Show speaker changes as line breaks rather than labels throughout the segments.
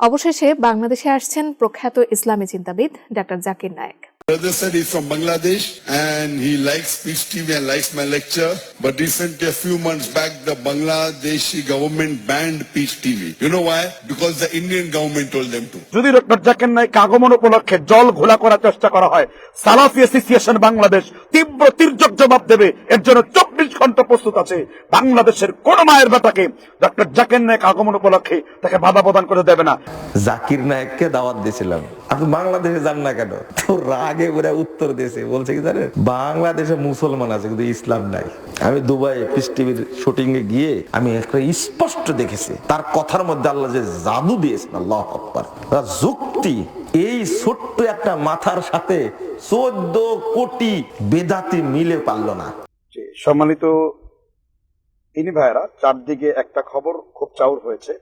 অবশেষে বাংলাদেশে আসছেন প্রখ্যাত ইসলামী চিন্তাবিদ doctor Zakir Naik.
Brother said he's from Bangladesh and he likes Peace TV and likes my lecture. But recently, a few months back, the Bangladeshi government banned Peace TV. You know why? Because the Indian government told them to.
যদি doctor Zakir Naik আগমন উপলক্ষে জল ঘোলা করার চেষ্টা করা হয় সালাফি অ্যাসোসিয়েশন বাংলাদেশ তীব্র তীর্যক জবাব দেবে এর জন্য চব্বিশ ঘণ্টা প্রস্তুত আছে বাংলাদেশের কোন মায়ের বেটাকে ডক্টর জাকির নাইক আগমন উপলক্ষে তাকে বাধা প্রদান করে দেবে না
জাকির নায়ককে দাওয়াত দিয়েছিলাম আপনি বাংলাদেশে যান না কেন? তো রাগে ওরা উত্তর দিয়েছে। বলছে কি জানেন? বাংলাদেশে মুসলমান আছে, কিন্তু ইসলাম নাই। আমি দুবাই পিস টিভির শুটিং এ গিয়ে আমি একটা স্পষ্ট দেখেছি। তার কথার মধ্যে আল্লাহ যে জাদু দিয়েছেন, আল্লাহ আকবার। যুক্তি, এই ছোট্ট একটা মাথার সাথে চোদ্দ কোটি বেদাতি মিলে পারল না।
সম্মানিত তিনি ভাইরা চারদিকে একটা খবর খুব চাউর হয়েছে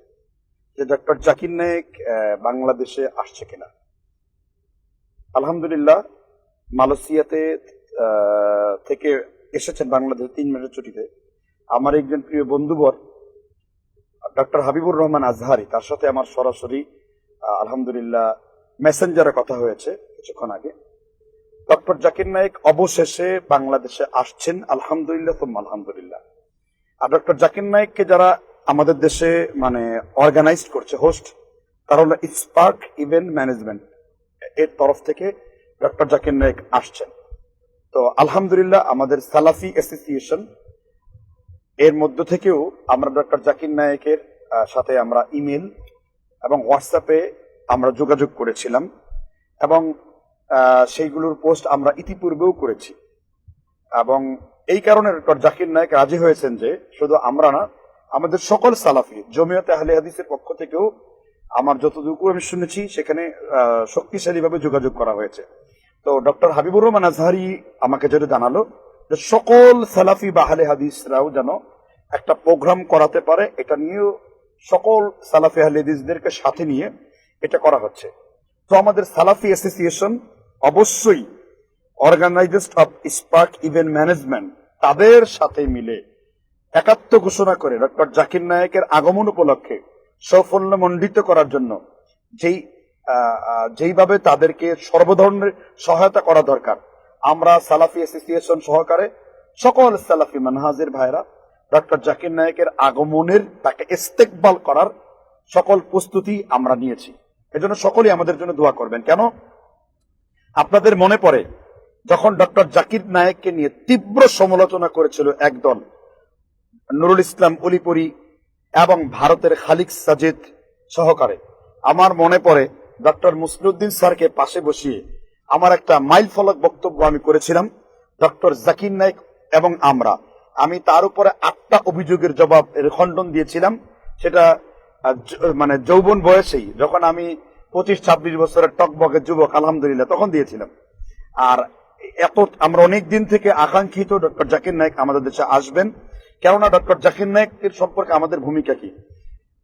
যে ডক্টর জাকির নায়েক বাংলাদেশে আসছে কিনা। আলহামদুলিল্লাহ, মালয়েশিয়াতে থেকে এসেছেন বাংলাদেশে তিন মাসের ছুটিতে। আমার একজন প্রিয় বন্ধুবর ডক্টর হাবিবুর রহমান আজহারি, তার সাথে আমার সরাসরি আলহামদুলিল্লাহ, মেসেঞ্জারে কথা হয়েছে কিছুক্ষণ আগে। ডক্টর জাকির নায়েক অবশেষে বাংলাদেশে আসছেন, আলহামদুলিল্লাহ তুম আলহামদুলিল্লাহ। আর ডক্টর জাকির নায়েককে যারা আমাদের দেশে মানে অর্গানাইজ করছে হোস্ট তারা হলো স্পার্ক ইভেন্ট ম্যানেজমেন্ট এর তরফ থেকে ডক্টর জাকির নায়েক আসছেন। তো আলহামদুলিল্লাহ আমাদের সালাফি অ্যাসোসিয়েশন এর মধ্য থেকেও আমরা ডক্টর জাকির নায়েকের সাথে আমরা ইমেল এবং হোয়াটসঅ্যাপে আমরা যোগাযোগ করেছিলাম এবং সেইগুলোর পোস্ট আমরা ইতিপূর্বেও করেছি। এবং এই কারণে ডক্টর জাকির নায়ক রাজি হয়েছেন যে শুধু আমরা না, আমাদের সকল সালাফি, জমিয়তে আহলে হাদিসের পক্ষ থেকেও আমার যতটুকু আমি শুনেছি, সেখানে শক্তিশালীভাবে যোগাযোগ করা হয়েছে। তো ডক্টর হাবিবুর রহমান আজহারি আমাকে যেটা জানালো যে সকল সালাফি বাহালে হাদিসরাও যেন একটা প্রোগ্রাম করাতে পারে, এটা নিয়েও সকল সালাফি হাদিসদেরকে সাথে নিয়ে এটা করা হচ্ছে। তো আমাদের সালাফি অ্যাসোসিয়েশন অবশ্যই organisers of spark event management, তাদের সাথে মিলে একাত্ম ঘোষণা করে, ডক্টর জাকির নায়কের আগমন উপলক্ষে সাফল্য মণ্ডিত করার জন্য, যেই যেইভাবে তাদেরকে সর্বধরনের সহায়তা করা দরকার। আমরা সালাফি অ্যাসোসিয়েশন সহকারে সকল সালাফি মানহাজের ভাইরা ডক্টর জাকির নায়কের আগমনের তাকে ইস্তেকবাল করার সকল প্রস্তুতি আমরা নিয়েছি। এজন্য সকলেই আমাদের জন্য দোয়া করবেন। কেন? আপনাদের মনে পড়ে, যখন ডক্টর জাকির নায়েককে নিয়ে তীব্র সমালোচনা করেছিল একদল, নুরুল ইসলাম অলিপুরি এবং ভারতের খালিক সাজিদ সহকারে। আমার মনে পড়ে ডক্টর মুসলুদ্দিন স্যারকে পাশে বসিয়ে আমার একটা মাইল ফলক বক্তব্য আমি করেছিলাম, ডক্টর জাকির নায়েক এবং আমরা। আমি তার উপরে আটটা অভিযোগের জবাব খণ্ডন দিয়েছিলাম, সেটা মানে যৌবন বয়সেই। যখন আমি পঁচিশ, ছাব্বিশ বছরের টকবকের যুবক, আলহামদুলিল্লাহ, তখন দিয়েছিলাম। আর এত, আমরা অনেক দিন থেকে আকাঙ্ক্ষিত ডক্টর জাকির নায়ক আমাদের দেশে আসবেন। কেননা, ডক্টর জাকির নায়কের সম্পর্কে আমাদের ভূমিকা কি?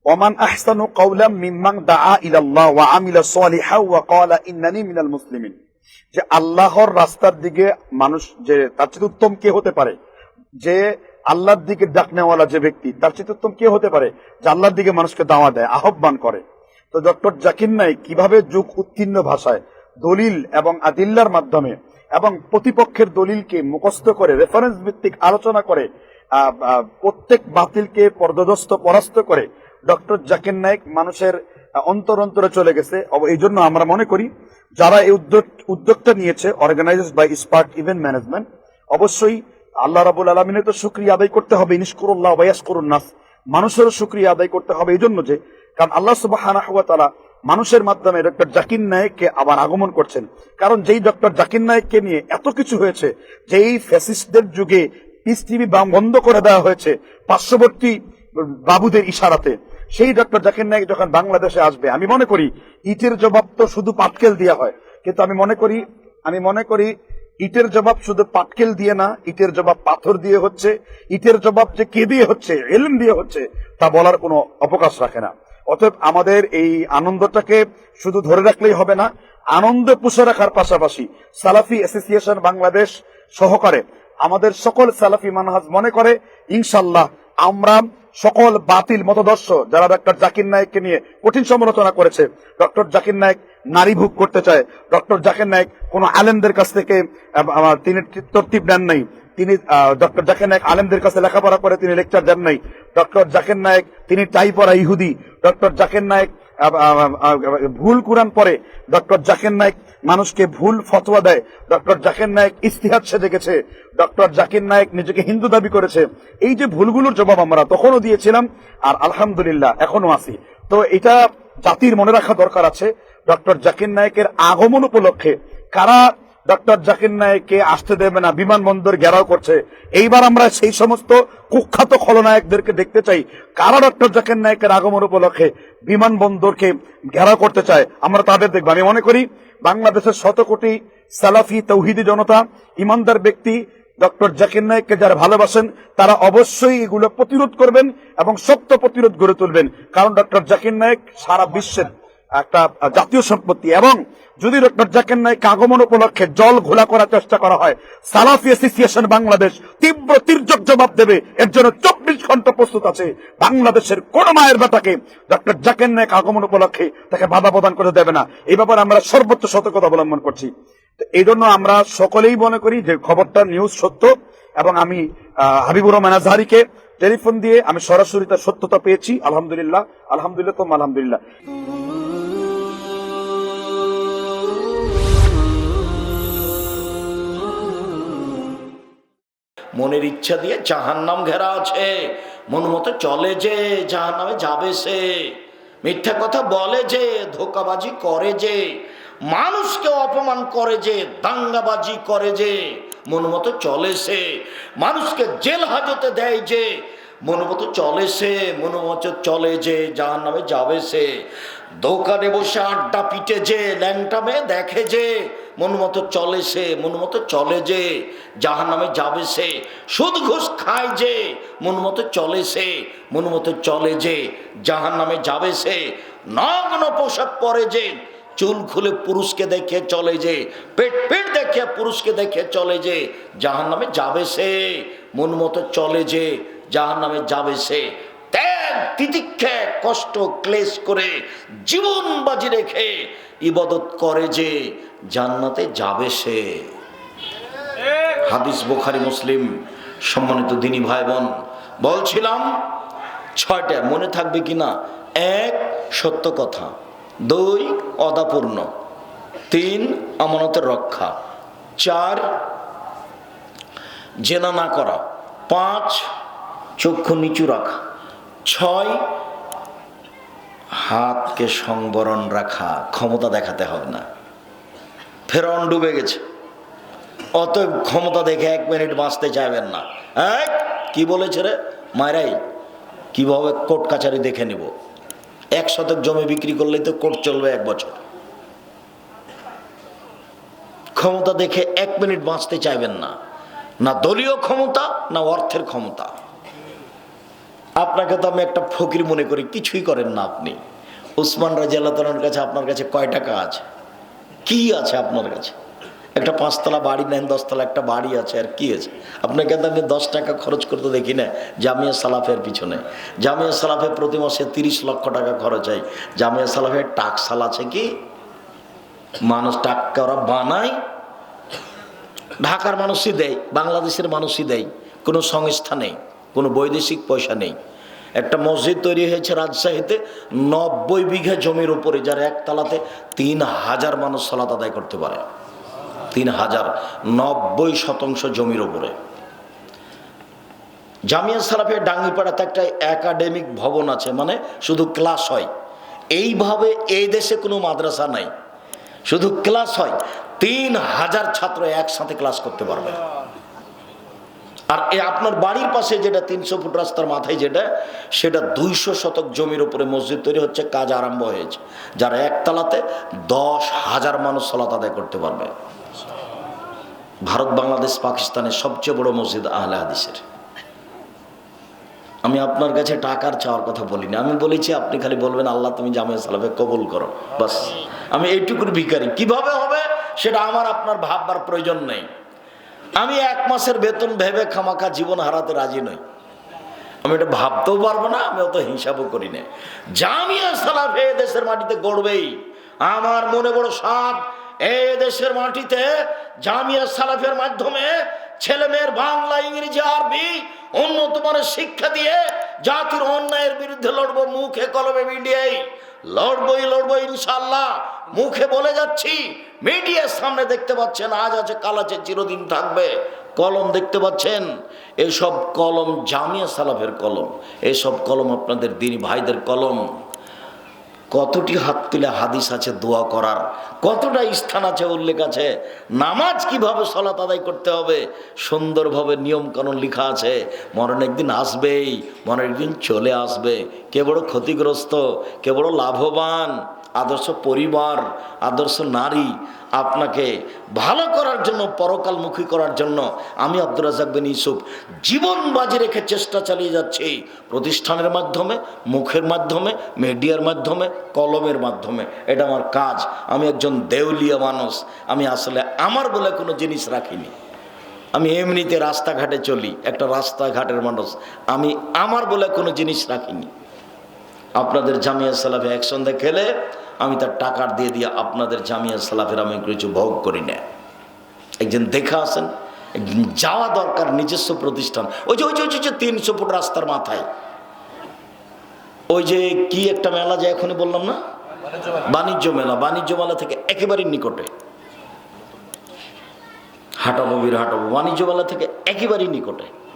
ওমান আহসানু কাউলাম মিম্মান দাআ ইলাল্লাহ ওয়া আমিলা ওয়া ক্বালা ইন্নানি মিনাল মুসলিমিন। যে আল্লাহর রাস্তার দিকে মানুষ, যে তার চেয়ে উত্তম কে হতে পারে? যে আল্লাহর দিকে ডাকনেওয়ালা যে ব্যক্তি, তার চেয়ে উত্তম কে হতে পারে? যে আল্লাহর দিকে মানুষকে দাওয়া দেয়, আহ্বান করে। তো ডক্টর জাকির নাইক কীভাবে যুগ উত্তীর্ণ ভাষায় দলিল এবং আদিল্লার মাধ্যমে এবং প্রতিপক্ষের দলিলকে মুখস্থ করে রেফারেন্স ভিত্তিক আলোচনা করে প্রত্যেক বাতিলকে পর্যদস্ত পরাস্ত করে ডক্টর জাকির নাইক মানুষের অন্তর অন্তরে চলে গেছে। এই জন্য আমরা মনে করি, যারা এই উদ্যোগ, উদ্যোগটা নিয়েছে organised by spark event management অবশ্যই আল্লাহ রাবুল আলমিনের তো শুক্রিয়া আদায় করতে হবে, ইনিশকুরুল্লাহ ওয়াস নাস মানুষেরও শুক্রিয়া আদায় করতে হবে এই জন্য যে, কারণ আল্লাহ সুবাহ মানুষের মাধ্যমে ডক্টর জাকির নায়েককে আবার আগমন করছেন। কারণ যেই ডক্টর জাকির নায়েককে নিয়ে এত কিছু হয়েছে, যেই ফ্যাসিস্টদের যুগে পিস বন্ধ করে দেওয়া হয়েছে পার্শ্ববর্তী বাবুদের ইশারাতে। সেই ডক্টর জাকির নায়েক যখন বাংলাদেশে আসবে। আমি মনে করি, ইটের জবাব তো শুধু পাটকেল দেওয়া হয়। কিন্তু আমি মনে করি, আমি মনে করি, ইটের জবাব শুধু পাটকেল দিয়ে না, ইটের জবাব পাথর দিয়ে হচ্ছে। ইটের জবাব যে কে দিয়ে হচ্ছে এলেন দিয়ে হচ্ছে, তা বলার কোনো অবকাশ রাখে না। অতএব আমাদের এই আনন্দটাকে শুধু ধরে রাখলেই হবে না, আনন্দ পুষে রাখার পাশাপাশি সালাফি অ্যাসোসিয়েশন বাংলাদেশ সহকারে আমাদের সকল সালাফি মানহাজ মনে করে ইনশাল্লাহ আমরা সকল বাতিল মতদর্শ যারা ডক্টর জাকির নায়েককে নিয়ে কঠিন সমালোচনা করেছে, ডক্টর জাকির নায়েক নারী ভোগ করতে চায়, ডক্টর জাকির নায়েক কোন আলেমদের কাছ থেকে তিনি তরতিব নেন নাই, তিনি ডক্টর জাকির নায়ক আলেমদের কাছে লেখাপড়া করে তিনি লেকচার দেন নাই, ডক্টর জাকির নায়েক তিনি টাই পরা ইহুদি, ডক্টর জাকির নায়েক ভুল কোরআন পরে ডক্টর জাকির নায়েক মানুষকে ভুল ফতোয়া দেয়। ডক্টর জাকির নায়েক ইস্তিহাদ সেজে গেছে ডক্টর জাকির নায়েক নিজেকে হিন্দু দাবি করেছে। এই যে ভুলগুলোর জবাব আমরা তখনও দিয়েছিলাম আর আলহামদুলিল্লাহ এখনও আছি। তো এটা জাতির মনে রাখা দরকার আছে। ডক্টর জাকির নায়েকের আগমন উপলক্ষে কারা ডক্টর জাকির নায়েককে আসতে দেবে না, বিমানবন্দর ঘেরাও করছে, এইবার আমরা সেই সমস্ত কুখ্যাত খলনায়কদেরকে দেখতে চাই। কারা ডক্টর জাকির নায়েকের আগমন উপলক্ষে বিমানবন্দরকে ঘেরাও করতে চায়, আমরা তাদের দেখব। আমি মনে করি বাংলাদেশের শত কোটি সালাফি তৌহিদি জনতা, ইমানদার ব্যক্তি ডক্টর জাকির নায়ককে যারা ভালোবাসেন, তারা অবশ্যই এগুলো প্রতিরোধ করবেন এবং শক্ত প্রতিরোধ গড়ে তুলবেন। কারণ ডক্টর জাকির নায়ক সারা বিশ্বের একটা জাতীয় সম্পত্তি এবং যদি ডক্টর জাকির নায়েক আগমন উপলক্ষে জল ঘোলা করার চেষ্টা করা হয়, সালাফি অ্যাসোসিয়েশন বাংলাদেশ তীব্র তীর্যক জবাব দেবে। এর জন্য চব্বিশ ঘণ্টা প্রস্তুত আছে। বাংলাদেশের কোন মায়ের বেটাকে ডক্টর জাকির নায়েক আগমন উপলক্ষে তাকে বাধা প্রদান করে দেবে না। এই ব্যাপারে আমরা সর্বোচ্চ সতর্কতা অবলম্বন করছি। এই জন্য আমরা সকলেই মনে করি যে খবরটা নিউজ সত্য এবং আমি হাবিবুর রহমান আজহারিকে টেলিফোন দিয়ে আমি সরাসরি তার সত্যতা পেয়েছি। আলহামদুলিল্লাহ আলহামদুলিল্লাহ তো আলহামদুলিল্লাহ।
মনের ইচ্ছা দিয়ে জাহান্নাম ঘেরা আছে। মন মতো চলে যে, জাহান্নামে যাবে সে। মিথ্যা কথা বলে যে, ধোকাবাজি করে যে। মানুষকে অপমান করে যে, দাঙ্গাবাজি করে যে। মন মতো চলে সে। মানুষকে জেল হাজতে দেয় যে। মন মতো চলে সে, মন মতো চলে যে জাহান নামে যাবে সে। দোকানে বসে আড্ডা পিটে যে, ল্যাংটা মেয়ে দেখে যে। মন মতো চলে সে, মন মতো চলে যে জাহান নামে যাবে সে, সুদ ঘুষ খায় যে, মন মতো চলে সে, মন মতো চলে যে জাহান নামে যাবে সে নগ্ন পোশাক পরে যে, চুল খুলে পুরুষকে দেখে চলে যে, পেট পেট দেখে পুরুষকে দেখে চলে যে জাহান নামে যাবে সে, মন মতো চলে যে জাহান নামে যাবে সে। ত্যাগ, তিতিক্ষে, কষ্ট, ক্লেশ করে জীবন বাজি রেখে ইবাদত করে যে জান্নাতে যাবে সে। হাদিস বোখারি, মুসলিম, সম্মানিত দিনী ভাই বোন বলছিলাম, ছয়টা, মনে থাকবে কিনা? এক, সত্য কথা। দুই, অদাপূর্ণ। তিন, আমানতের রক্ষা। চার, জেনা না করা। পাঁচ, চক্ষু নিচু রাখা। ছয়, হাতকে সংবরণ রাখা। ক্ষমতা দেখাতে হবে না। ফেরন ডুবে গেছে। অত ক্ষমতা দেখে এক মিনিট বাঁচতে চাইবেন না। এক কি বলেছে রে? মায়েরাই কীভাবে কোর্ট কাছারি দেখে নিব? এক শতক জমি বিক্রি করলেই তো কোর্ট চলবে এক বছর। ক্ষমতা দেখে এক মিনিট বাঁচতে চাইবেন না। না দলীয় ক্ষমতা, না অর্থের ক্ষমতা। আপনাকে তো আমি একটা ফকির মনে করি, কিছুই করেন না আপনি। উসমান রাজিয়াল্লাহর কাছে, আপনার কাছে কয় টাকা আছে? কি আছে আপনার কাছে? একটা পাঁচতলা বাড়ি নেন, দশতলা একটা বাড়ি আছে, আর কি আছে? আপনাকে তো আমি দশ টাকা খরচ করতে দেখি না, জামিয়া সালাফের পিছনে। জামিয়া সালাফে প্রতি মাসে তিরিশ লক্ষ টাকা খরচ হয়। জামিয়া সালাফের টাকসাল আছে কি? মানুষ টাকা ওরা বানায়, ঢাকার মানুষই দেয়, বাংলাদেশের মানুষই দেয়, কোনো সংস্থা নেই, কোনো বৈদেশিক পয়সা নেই। একটা মসজিদ তৈরি হয়েছে রাজশাহীতে, নব্বই বিঘা জমির উপরে, যার একতলাতে তিন হাজার মানুষ সলাত আদায় করতে পারে। তিন হাজার নব্বই শতাংশ জমির উপরে। জামিয়া সালাফের ডাঙ্গিপাড়াতে একটা একাডেমিক ভবন আছে মানে শুধু ক্লাস হয়। এইভাবে এই দেশে কোনো মাদ্রাসা নাই। শুধু ক্লাস হয়, তিন হাজার ছাত্র একসাথে ক্লাস করতে পারবে। আর এ আপনার বাড়ির পাশে যেটা তিনশো ফুট রাস্তার মাথায় যেটা, সেটা দুইশো শতক জমির উপরে মসজিদ তৈরি হচ্ছে, কাজ আরম্ভ হয়েছে। যারা একতলাতে দশ হাজার মানুষ সলাত আদায় করতে পারবে। ভারত, বাংলাদেশ, পাকিস্তানের সবচেয়ে বড় মসজিদ আহলে হাদিসের। আমি আপনার কাছে টাকার চাওয়ার কথা বলিনি আমি বলেছি, আপনি খালি বলবেন, আল্লাহ তুমি জামিয়া সালাফে কবুল করো। বাস। আমি এইটুকুর ভিকারি কীভাবে হবে, সেটা আমার, আপনার ভাববার প্রয়োজন নেই। আমি এক মাসের বেতন ভেবে খামাখা জীবন হারাতে রাজি নই। আমি এটা ভাবতেও পারব না আমি অত হিসাবও করি না। জামিয়া সালাফে এ দেশের মাটিতে গড়বেই। আমার মনে বড় সাপ এই দেশের মাটিতে জামিয়া সালাফের মাধ্যমে ছেলে মেয়ের বাংলা, ইংরেজি, আরবি উন্নত মানের শিক্ষা দিয়ে জাতির অন্যায়ের বিরুদ্ধে লড়বো, মুখে কলমে মিডিয়ায়। লড়বই লড়বো ইনশাল্লাহ মুখে বলে যাচ্ছি, মিডিয়ার সামনে দেখতে পাচ্ছেন, আজ আছে, কাল আছে, চিরদিন থাকবে। কলম দেখতে পাচ্ছেন, এসব কলম জামিয়া সালাফের কলম, এসব কলম আপনাদের দিনী ভাইদের কলম। কতটি হাত তুলে হাদিস আছে দোয়া করার? কতটা স্থান আছে উল্লেখ আছে? নামাজ কীভাবে সলাত আদায় করতে হবে? সুন্দরভাবে নিয়মকানুন লেখা আছে। মরণ একদিন আসবেই মরণ একদিন চলে আসবে। কে বড় ক্ষতিগ্রস্ত, কে বড় লাভবান? আদর্শ পরিবার, আদর্শ নারী আপনাকে ভালো করার জন্য পরকালমুখী করার জন্য আমি আব্দুর রাজাক বিন ইউসুফ জীবন বাজি রেখে চেষ্টা চালিয়ে যাচ্ছি। প্রতিষ্ঠানের মাধ্যমে, মুখের মাধ্যমে, মিডিয়ার মাধ্যমে, কলমের মাধ্যমে। এটা আমার কাজ। আমি একজন দেউলিয়া মানুষ। আমি আসলে আমার বলে কোনো জিনিস রাখিনি। আমি এমনিতে রাস্তাঘাটে চলি, একটা রাস্তাঘাটের মানুষ। আমি আমার বলে কোনো জিনিস রাখিনি। আপনাদের জামিয়া সালাফে একসঙ্গে খেলে আমি তার টাকার দিয়ে দিয়ে আপনাদের জামিয়া সালাফের আমি কিছু ভোগ করি না। একজন দেখা আসেন যাওয়া দরকার, নিজস্ব প্রতিষ্ঠান। ওই যে ওই যে, ওই যে- যে, তিনশো ফুট রাস্তার মাথায়। ওই যে কি একটা মেলা যে এখনই বললাম না? বাণিজ্য মেলা। বাণিজ্য মেলা থেকে একেবারে নিকটে। হাঁটাবো বীর হাঁটাবো বাণিজ্য মেলা থেকে একেবারেই নিকটে।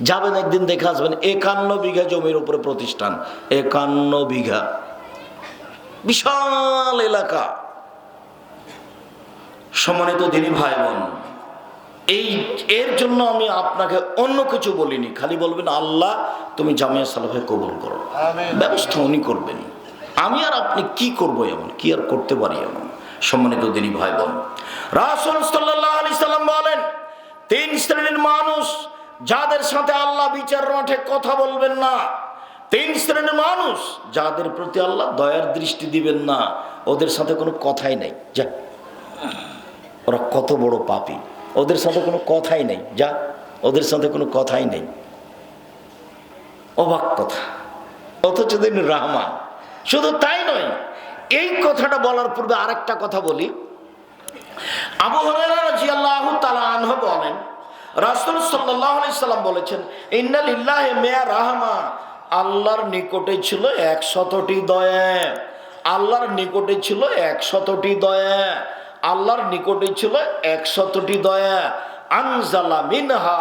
যাবেন একদিন দেখে আসবেন একান্ন বিঘা জমির উপরে প্রতিষ্ঠান একান্ন বিঘা। বিশাল এলাকা। সম্মানিত দিনী ভাই বোন এই এর জন্য আমি আপনাকে অন্য কিছু বলিনি খালি বলবেন আল্লাহ তুমি জামিয়া সালাফে কবুল করো। ব্যবস্থা উনি করবেন। আমি আর আপনি কি করব এমন কি আর করতে পারি এমন? সম্মানিত দিনী ভাই বোন রাসুল সাল্লাহ আলি সাল্লাম বলেন তিন শ্রেণির মানুষ যাদের সাথে আল্লাহ বিচার মাঠে কথা বলবেন না, তিন শ্রেণির মানুষ, যাদের প্রতি আল্লাহ দয়ার দৃষ্টি দিবেন না, ওদের সাথে কোনো কথাই নাই। যা। ওরা কত বড় পাপী। ওদের সাথে কোনো কথাই নেই। যা। ওদের সাথে কোনো কথাই নেই। অবাক কথা। অথচ দিন রহমান। শুধু তাই নয়, এই কথাটা বলার পূর্বে আরেকটা কথা বলি। আবু হরাহ তালা আনহ বলেন রাসুল সাল্লাম বলেছেন মেয়া রাহমা। আল্লাহর নিকটে ছিল একশতটি দয়া। আল্লাহর নিকটে ছিল একশতটি দয়া। আল্লাহর নিকটে ছিল একশতটি দয়া। আনজালা মিনহা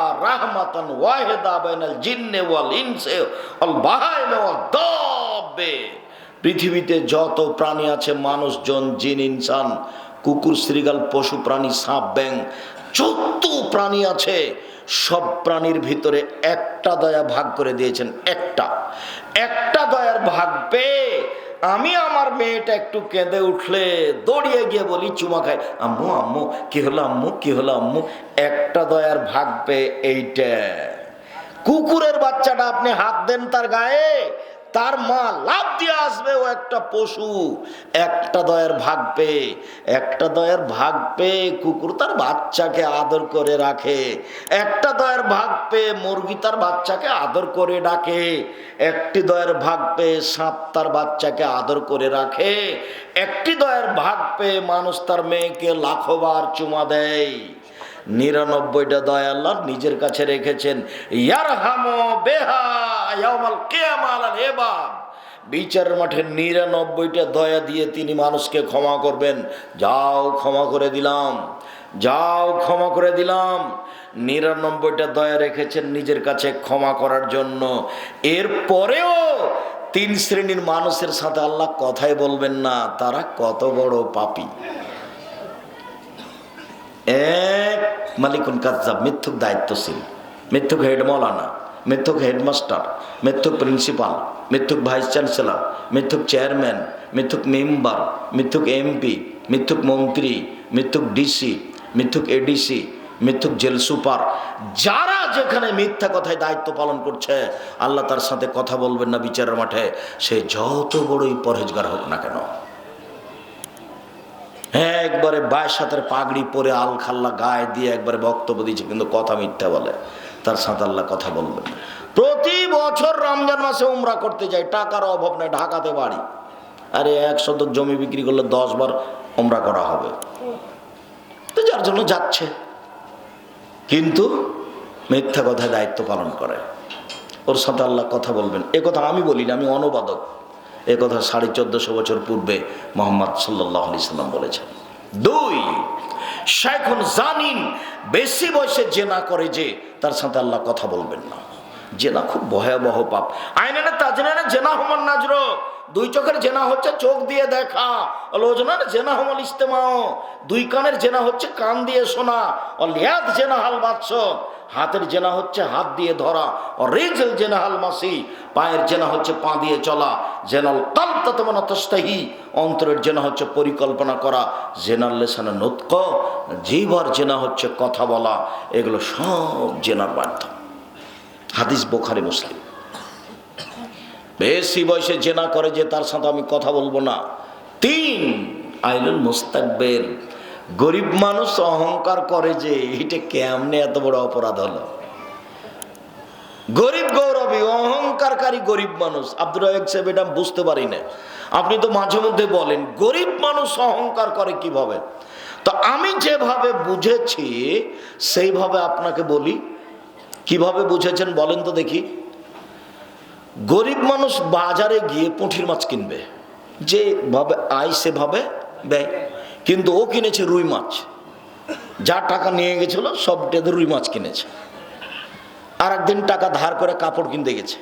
পৃথিবীতে যত প্রাণী আছে, মানুষজন, জিন, ইনসান, কুকুর, শ্রীগাল, পশু, প্রাণী, সাপ ব্যাং চোদ্দ প্রাণী আছে। সব প্রাণীর ভিতরে একটা দয়া ভাগ করে দিয়েছেন, একটা। একটা দয়ার ভাগ পেয়ে আমি আমার মেয়েটা একটু কেঁদে উঠলে, দৌড়িয়ে গিয়ে বলি, চুমা খাই আম্মু আম্মু, কি হলো আম্মু, কি হলো আম্মু? একটা দয়ার ভাগ পেয়ে এইটা। কুকুরের বাচ্চাটা আপনি হাত দেন তার গায়ে তার মা লাভ দিয়ে আসবে ও একটা পশু। একটা দয়ের ভাগ পেয়ে, একটা দয়ের ভাগ পেয়ে কুকুর তার বাচ্চাকে আদর করে রাখে। একটা দয়ের ভাগ পেয়ে মুরগি তার বাচ্চাকে আদর করে ডাকে। একটি দয়ের ভাগ পেয়ে সাপ তার বাচ্চাকে আদর করে রাখে। একটি দয়ের ভাগ পেয়ে মানুষ তার মেয়েকে লাখোবার চুমা দেয়। নিরানব্বইটা দয়া আল্লাহ নিজের কাছে রেখেছেন। ইয়ার হামো বেহা। ইয়ামাল কেয়ামাল এবাব বিচারের মাঠে নিরানব্বইটা দয়া দিয়ে তিনি মানুষকে ক্ষমা করবেন। যাও, ক্ষমা করে দিলাম। যাও, ক্ষমা করে দিলাম। নিরানব্বইটা দয়া রেখেছেন নিজের কাছে ক্ষমা করার জন্য। এর পরেও তিন শ্রেণির মানুষের সাথে আল্লাহ কথাই বলবেন না। তারা কত বড় পাপী। এক মালিকুন কাজাব মিথ্যুক দায়িত্বশীল। মিথ্যুক হেড মৌলানা। মিথ্যুক হেডমাস্টার মিথ্যুক প্রিন্সিপাল মিথ্যুক ভাইস চ্যান্সেলর মিথ্যুক চেয়ারম্যান মিথ্যুক মেম্বার মিথ্যুক এমপি মিথ্যুক মন্ত্রী মিথ্যুক ডিসি মিথ্যুক এডিসি মিথ্যুক জেল সুপার। যারা যেখানে মিথ্যা কথায় দায়িত্ব পালন করছে, আল্লাহ তার সাথে কথা বলবেন না বিচারের মাঠে। সে যত বড়ই পরহেজগার হোক না কেন। হ্যাঁ একবারে বায়ের সাথে পাগড়ি পরে আল খাল্লা গায়ে দিয়ে একবারে বক্তব্য দিয়েছে, কিন্তু কথা মিথ্যা বলে। তার সাথে আল্লাহ কথা বলবেন প্রতি বছর রমজান মাসে উমরা করতে যাই, টাকার অভাব নেই, ঢাকাতে বাড়ি। আরে এক শতক জমি বিক্রি করলে দশ বার উমরা করা হবে। তো যার জন্য যাচ্ছে। কিন্তু মিথ্যা কথায় দায়িত্ব পালন করে। ওর সাথে আল্লাহ কথা বলবেন। এ কথা আমি বলি না, আমি অনুবাদক। এ কথা সাড়ে চোদ্দশো বছর পূর্বে মোহাম্মদ সাল্লাহ আলি সাল্লাম বলেছেন। দুই শেখুন জানিন বেশি বয়সে জেনা করে যে তার সাথে আল্লাহ কথা বলবেন না। জেনা খুব ভয়াবহ পাপ। আইনে না, তাজনে না, জেনা হমান নাজর। দুই চোখের জেনা হচ্ছে চোখ দিয়ে দেখা। লোজনার জেনা হমল ইস্তেমাও। দুই কানের জেনা হচ্ছে কান দিয়ে শোনা। ও লিয়াদ জেনা হাল বাদশ। হাতের জেনা হচ্ছে হাত দিয়ে ধরা রেজেল জেনা হাল মাসি, পায়ের জেনা হচ্ছে পা দিয়ে চলা, জেনাল কালতা তোমার তস্তাহি, অন্তরের জেনা হচ্ছে পরিকল্পনা করা, জেনার লেসানে নৎক জিভার জেনা হচ্ছে কথা বলা, এগুলো সব জেনার মাধ্যম। হাদিস বোখারি মুসলিম। বেশি বয়সে জেনা করে যে তার সাথে আমি কথা বলব না। তিন আইলুল মুস্তাকবের। গরিব মানুষ অহংকার করে যে, এটা কেমনে এত বড় অপরাধ হলো? গরিব গৌরবী, অহংকারকারী গরিব মানুষ আব্দুল রাজাক সাহেব এটা বুঝতে পারি না আপনি তো মাঝে মধ্যে বলেন, গরিব মানুষ অহংকার করে কীভাবে? তো আমি যেভাবে বুঝেছি, সেইভাবে আপনাকে বলি। কীভাবে বুঝেছেন বলেন তো দেখি। গরিব মানুষ বাজারে গিয়ে পুঁঠির মাছ কিনবে। যেভাবে আয় সেভাবে ব্যয়। কিন্তু ও কিনেছে রুই মাছ। যা টাকা নিয়ে গেছিল সবটাতে রুই মাছ কিনেছে। আর একদিন টাকা ধার করে কাপড় কিনতে গেছে।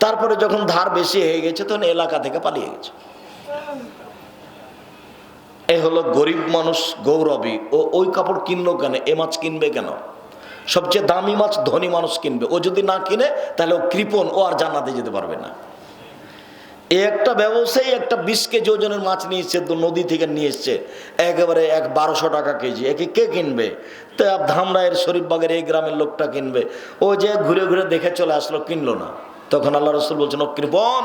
তারপরে যখন ধার বেশি হয়ে গেছে, তখন এলাকা থেকে পালিয়ে গেছে। এ হলো গরিব মানুষ গৌরবী। ও ওই কাপড় কিনলো কেন? এ মাছ কিনবে কেন? সবচেয়ে দামি মাছ ধনী মানুষ কিনবে। ও যদি না কিনে, তাহলে ও কৃপণ, ও আর জান্নাতে যেতে পারবে না। একটা ব্যবসায়ী একটা বিশ কেজি ওজনের মাছ নিয়ে এসছে, তো নদী থেকে নিয়ে এসছে। একেবারে এক বারোশো টাকা কেজি। একে কে কিনবে? তো ধামরায়ের শরীফবাগের এই গ্রামের লোকটা কিনবে। ও যে ঘুরে ঘুরে দেখে চলে আসলো, কিনলো না। তখন আল্লাহ রসুল বলছেন, ও কৃপন,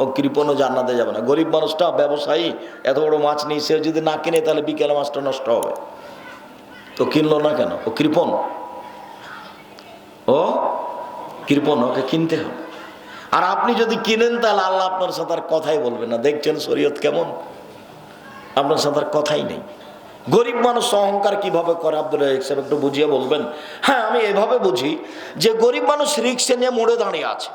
ও কৃপণও জান্নাতে যাবে না। গরিব মানুষটা, ব্যবসায়ী, এত বড় মাছ নিয়ে সে যদি না কিনে, তাহলে বিকেলে মাছটা নষ্ট হবে। তো কিনলো না কেন? ও কৃপণ ও কৃপণ ওকে কিনতে হবে। আর আপনি যদি কিনেন, তাহলে আল্লাহ আপনার সাথে আর কথাই বলবেন না। দেখছেন শরীয়ত কেমন? আপনার সাথে আর কথাই নেই। গরিব মানুষ অহংকার কীভাবে করে? আব্দুল সাহেব একটু বুঝিয়ে বলবেন। হ্যাঁ আমি এভাবে বুঝি যে গরিব মানুষ রিক্সে নিয়ে মোড়ে দাঁড়িয়ে আছে।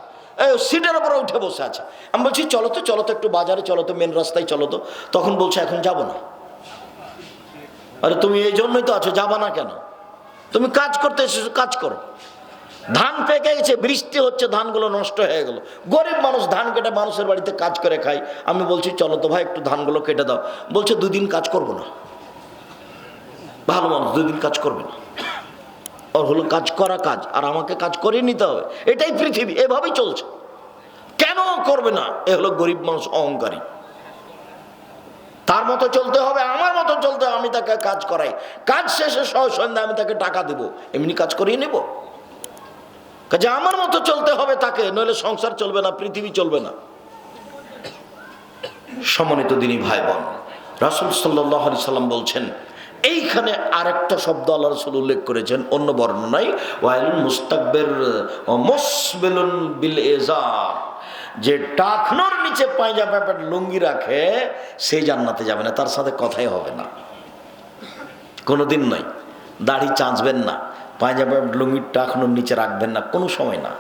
সিটের উপরে উঠে বসে আছে। আমি বলছি, চলো তো চলো তো একটু বাজারে, চলো তো মেন রাস্তায় চলো তো। তখন বলছে, এখন যাব না। আরে, তুমি এই জন্যই তো আছো, যাবা না কেন? তুমি কাজ করতে এসেছ, কাজ করো। ধান পেকে গেছে, বৃষ্টি হচ্ছে, ধানগুলো নষ্ট হয়ে গেল। গরিব মানুষ ধান কেটে মানুষের বাড়িতে কাজ করে খায়। আমি বলছি, চলো তো ভাই, একটু ধানগুলো কেটে দাও। বলছে, দুদিন কাজ করব না। ভালো মানুষ, দুদিন কাজ করবে না। ওর হলো, কাজ করা কাজ, আর আমাকে কাজ করে নিতে হবে। এটাই পৃথিবী, এভাবেই চলছে। কেন করবে না? এ হলো গরিব মানুষ অহংকারী। তার মতো চলতে হবে, আমার মতো চলতে হবে, আমি তাকে কাজ করাই। কাজ শেষে সহ সন্ধ্যা আমি তাকে টাকা দেব, এমনি কাজ করিয়ে নেব। কাজে আমার মতো চলতে হবে তাকে, নইলে সংসার চলবে না, পৃথিবী চলবে না। সম্মানিত দিনী ভাই বোন রাসুল সাল্লাহ আলি সাল্লাম বলছেন, এইখানে আরেকটা শব্দ আল্লাহ রসুল উল্লেখ করেছেন, অন্য বর্ণনায় মুস্তাকবের বিল যে নিচে পায়জা প্যাপেট লুঙ্গি রাখে সেই জান্নাতে যাবে না, তার সাথে কথাই হবে না। কোনোদিন নয়, দাড়ি চাঁচবেন না। পায়জামা লুঙ্গির টাকনোর নিচে রাখবেন না কোনো সময় না।